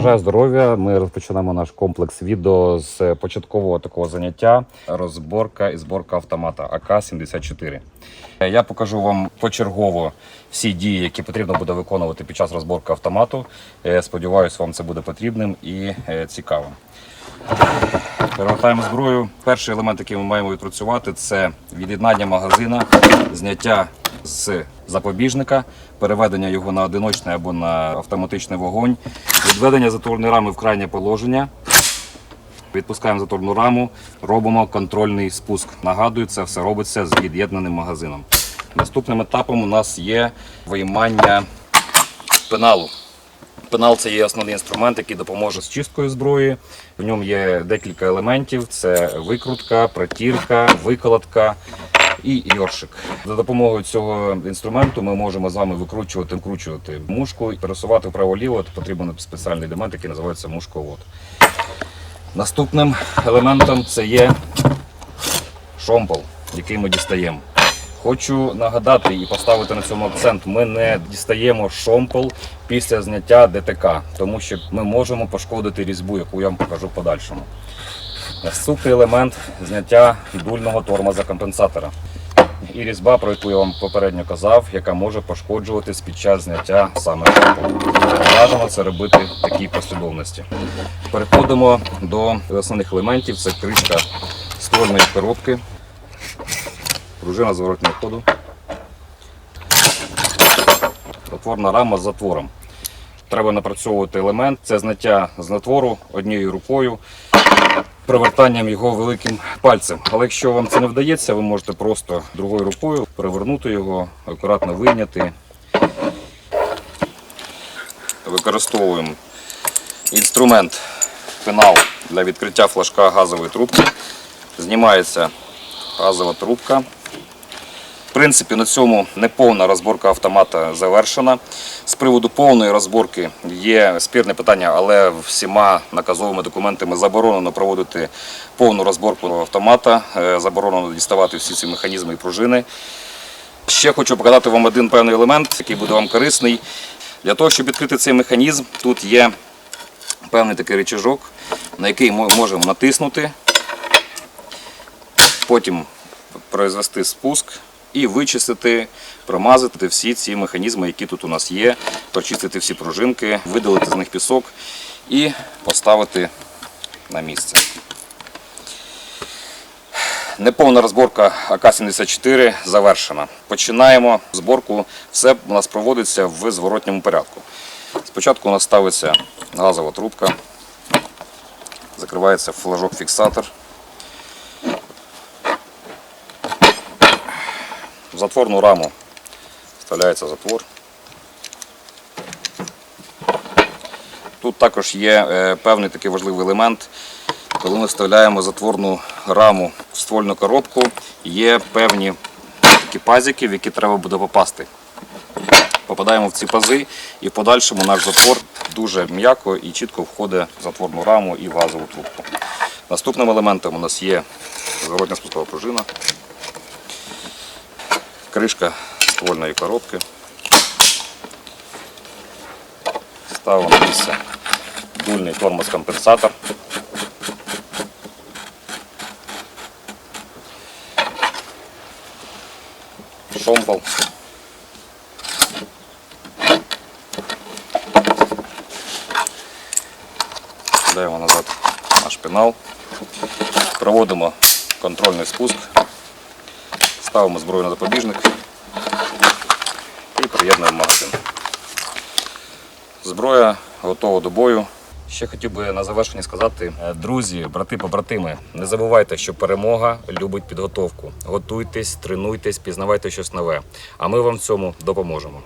Бажаю здоров'я. Ми розпочинаємо наш комплекс відео з початкового такого заняття розборка і зборка автомата АК-74. Я покажу вам почергово всі дії, які потрібно буде виконувати під час розборки автомату. Е, Сподіваюсь, вам це буде потрібним і е, цікавим. Перевертаємо зброю. Перший елемент, який ми маємо відпрацювати, це від'єднання магазина, зняття з запобіжника, переведення його на одиночний або на автоматичний вогонь, відведення затворної рами в крайнє положення. Відпускаємо заторну раму, робимо контрольний спуск. Нагадую, це все робиться з від'єднаним магазином. Наступним етапом у нас є виймання пеналу. Пенал це є основний інструмент, який допоможе з чисткою зброї. В ньому є декілька елементів: це викрутка, протірка, виколотка і йоршик. За допомогою цього інструменту ми можемо з вами викручувати, вкручувати мушку і пересувати вправо-ліво. Потрібен спеціальний елемент, який називається мушковод. Наступним елементом це є шомпол, який ми дістаємо. Хочу нагадати і поставити на цьому акцент: ми не дістаємо шомпол після зняття ДТК, тому що ми можемо пошкодити різьбу, яку я вам покажу в подальшому. Наступний елемент зняття дульного тормоза компенсатора. І різьба, про яку я вам попередньо казав, яка може пошкоджуватись під час зняття саме шомполу. Бажано це робити в такій послідовності. Переходимо до основних елементів. Це кришка ствольної коробки, пружина зворотнього ходу, затворна рама з затвором. Треба напрацьовувати елемент. Це зняття з натвору однією рукою, привертанням його великим пальцем. Але якщо вам це не вдається, ви можете просто другою рукою перевернути його, акуратно вийняти. Використовуємо інструмент пенал для відкриття флажка газової трубки. Знімається газова трубка. В принципі, на цьому неповна розборка автомата завершена. З приводу повної розборки є спірне питання, але всіма наказовими документами заборонено проводити повну розборку автомата, е, заборонено діставати всі ці механізми і пружини. Ще хочу показати вам один певний елемент, який буде вам корисний. Для того, щоб відкрити цей механізм, тут є певний такий рычажок, на який ми можемо натиснути, потім произвести спуск і вичистити, промазати всі ці механізми, які тут у нас є, прочистити всі пружинки, видалити з них пісок і поставити на місце. Неповна розборка АК-74 завершена. Починаємо зборку. Все у нас проводиться в зворотньому порядку. Спочатку у нас ставиться газова трубка, закривається флажок-фіксатор. В затворну раму вставляється затвор. Тут також є е, певний такий важливий елемент. Коли ми вставляємо затворну раму в ствольну коробку, є певні такі пазики, в які треба буде попасти. Попадаємо в ці пази і в подальшому наш затвор дуже м'яко і чітко входить в затворну раму і в газову трубку. Наступним елементом у нас є зворотня спускова пружина, кришка ствольної коробки. Ставимо на місце дульний тормоз-компенсатор. Шомпол. Даємо назад наш пенал. Проводимо контрольний спуск. Ставимо зброю на запобіжник і приєднуємо магазин. Зброя готова до бою. Ще хотів би на завершення сказати, е, друзі, брати, побратими, не забувайте, що перемога любить підготовку. Готуйтесь, тренуйтесь, пізнавайте щось нове. А ми вам в цьому допоможемо.